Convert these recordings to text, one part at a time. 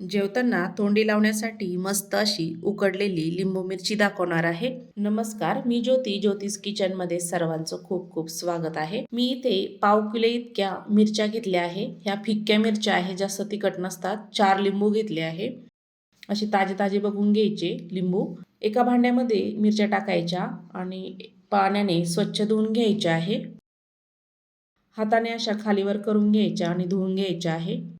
जेवताना तोंडी लावण्यासाठी मस्त अशी उकडलेली लिंबू मिरची दाखवणार आहे. नमस्कार मी ज्योती ज्योतिष किचनमध्ये सर्वांचं खूप खूप स्वागत आहे. मी इथे पाव किलो इतक्या मिरच्या घेतल्या आहे. ह्या फिक्क्या मिरच्या आहे जास्त तिखट नसतात. चार लिंबू घेतले आहे. असे ताजे ताजे बघून घ्यायचे लिंबू. एका भांड्यामध्ये मिरच्या टाकायच्या आणि पाण्याने स्वच्छ धुवून घ्यायच्या आहे. हाताने अशा खालीवर करून घ्यायच्या आणि धुवून घ्यायच्या आहे.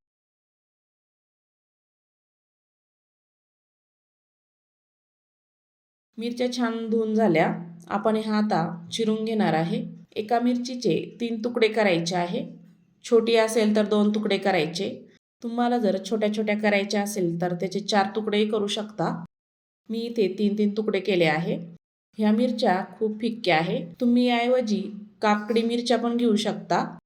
मिरच्या छान धुवून झाल्या. आपण ह्या आता चिरून घेणार आहे. एका मिरचीचे तीन तुकडे करायचे आहे. छोटी असेल तर दोन तुकडे करायचे. तुम्हाला जर छोट्या छोट्या करायच्या असेल तर त्याचे चार तुकडेही करू शकता. मी इथे तीन तीन तुकडे केले आहे. ह्या मिरच्या खूप फिक्क्या आहे. तुम्ही याऐवजी काकडी मिरच्या पण घेऊ शकता.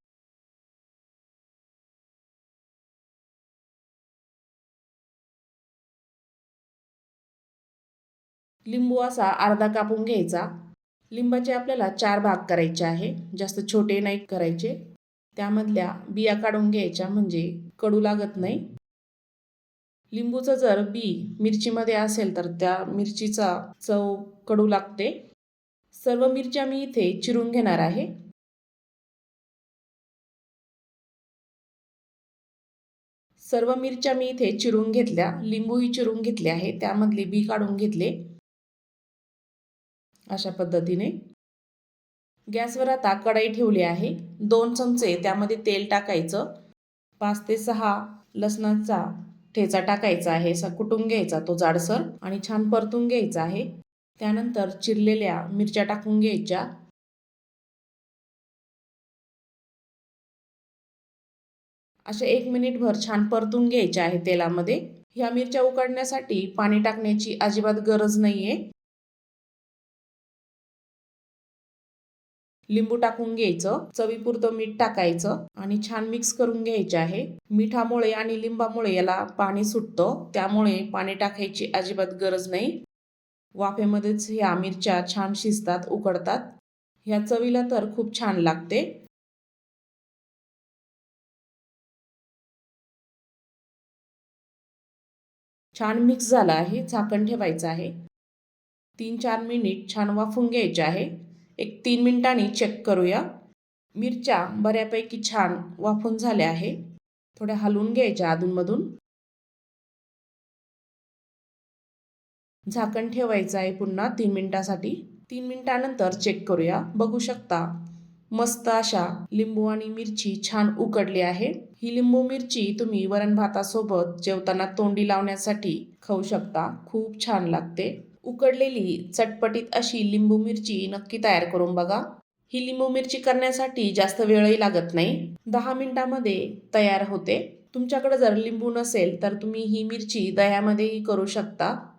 लिंबू असा अर्धा कापून घ्यायचा. लिंबाचे आपल्याला चार भाग करायचे आहे. जास्त छोटे नाही करायचे. त्यामधल्या बिया काढून घ्यायच्या म्हणजे कडू लागत नाही. लिंबूचं जर बी मिरचीमध्ये असेल तर त्या मिरचीचा चव कडू लागते. सर्व मिरच्या मी इथे चिरून घेणार आहे. सर्व मिरच्या मी इथे चिरून घेतल्या. लिंबूही चिरून घेतले आहे. त्यामधले बी काढून घेतले. अशा पद्धतीने. गॅसवर आता कढाई ठेवली आहे. दोन चमचे त्यामध्ये तेल टाकायचं. पाच ते सहा लसणाचा ठेचा टाकायचा आहे. असा कुटून घ्यायचा तो जाडसर आणि छान परतून घ्यायचा आहे. त्यानंतर चिरलेल्या मिरच्या टाकून घ्यायच्या. अशा एक मिनिटभर छान परतून घ्यायच्या आहे तेलामध्ये. ह्या मिरच्या उकडण्यासाठी पाणी टाकण्याची अजिबात गरज नाही आहे लिंबू टाकून घ्यायचं चवीपुरतं मीठ टाकायचं आणि छान मिक्स करून घ्यायचे आहे. मिठामुळे आणि लिंबामुळे याला पाणी सुटतं त्यामुळे पाणी टाकायची अजिबात गरज नाही. वाफेमध्येच ह्या मिरच्या छान शिजतात उकडतात. ह्या चवीला तर खूप छान लागते. छान मिक्स झाला आहे झाकण ठेवायचं आहे. तीन चार मिनिट छान वाफून घ्यायचे आहे. एक तीन मिनटांनी चेक करूया. मिरच्या बऱ्यापैकी छान वाफून झाल्या आहे. थोड्या हलवून घ्यायच्या अधूनमधून. झाकण ठेवायचं आहे पुन्हा तीन मिनटासाठी. तीन मिनटानंतर चेक करूया. बघू शकता मस्त अशा लिंबू आणि मिरची छान उकडली आहे. ही लिंबू मिरची तुम्ही वरण भातासोबत जेवताना तोंडी लावण्यासाठी खाऊ शकता. खूप छान लागते. उकडलेली चटपटीत अशी लिंबू मिरची नक्की तयार करून बघा. ही लिंबू मिरची करण्यासाठी जास्त वेळही लागत नाही. दहा मिनटामध्ये तयार होते. तुमच्याकडे जर लिंबू नसेल तर तुम्ही ही मिरची दह्यामध्येही करू शकता.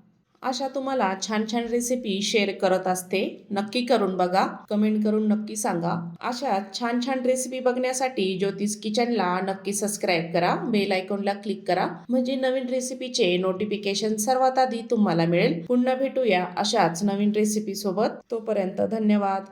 अशा तुम्हाला छान छान रेसिपी शेअर करत असते. नक्की करून बघा. कमेंट करून नक्की सांगा. अशा छान छान रेसिपी बघण्यासाठी ज्योतिष किचनला नक्की सबस्क्राईब करा. बेल आयकॉनला क्लिक करा. म्हणजे नवीन रेसिपीचे नोटिफिकेशन सर्वात आधी तुम्हाला मिळेल. पुन्हा भेटूया अशाच नवीन रेसिपी सोबत. तोपर्यंत धन्यवाद.